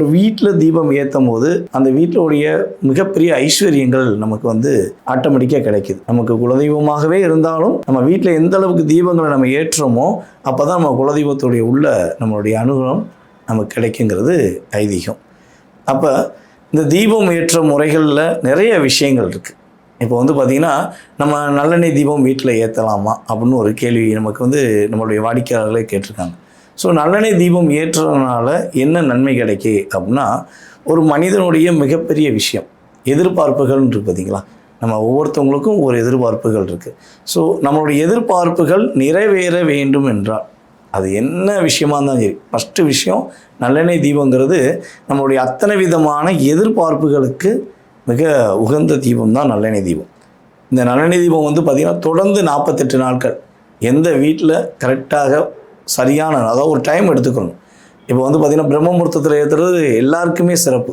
ஒரு வீட்டில் தீபம் ஏற்றும் போது அந்த வீட்டிலுடைய மிகப்பெரிய ஐஸ்வர்யங்கள் நமக்கு வந்து ஆட்டோமேட்டிக்காக கிடைக்குது. நமக்கு குலதெய்வமாகவே இருந்தாலும் நம்ம வீட்டில் எந்த அளவுக்கு தீபங்களை நம்ம ஏற்றுறோமோ அப்போ தான் நம்ம குலதெய்வத்துடைய உள்ள நம்மளுடைய அனுகூலம் நமக்கு கிடைக்குங்கிறது ஐதீகம். அப்போ இந்த தீபம் ஏற்ற முறைகளில் நிறைய விஷயங்கள் இருக்குது இப்போ வந்து பார்த்திங்கன்னா நம்ம நல்லெண்ணெய் தீபம் வீட்டில் ஏற்றலாமா அப்படின்னு ஒரு கேள்வி நமக்கு வந்து நம்மளுடைய வாடிக்கையாளர்களே கேட்டிருக்காங்க. ஸோ நல்லெண்ணெய் தீபம் ஏற்றுறதுனால என்ன நன்மை கிடைக்கு அப்படின்னா ஒரு மனிதனுடைய மிகப்பெரிய விஷயம் எதிர்பார்ப்புகள் இருக்கு பார்த்தீங்களா நம்ம ஒவ்வொருத்தவங்களுக்கும் ஒரு எதிர்பார்ப்புகள் இருக்குது ஸோ நம்மளுடைய எதிர்பார்ப்புகள் நிறைவேற வேண்டும் என்றால் அது என்ன விஷயமா இருந்தாலும் சரி ஃபஸ்ட்டு விஷயம் நல்லெண்ணெய் தீபங்கிறது நம்மளுடைய அத்தனை விதமான எதிர்பார்ப்புகளுக்கு மிக உகந்த தீபம் தான் நல்லெண்ணெய் தீபம். இந்த நல்லெண்ணெய் தீபம் வந்து பார்த்திங்கன்னா தொடர்ந்து நாற்பத்தெட்டு நாட்கள் எந்த வீட்டில் கரெக்டாக சரியான அதாவது ஒரு டைம் எடுத்துக்கணும். இப்போ வந்து பார்த்திங்கன்னா பிரம்ம முகூர்த்தத்தில் ஏற்றுறது எல்லாருக்குமே சிறப்பு.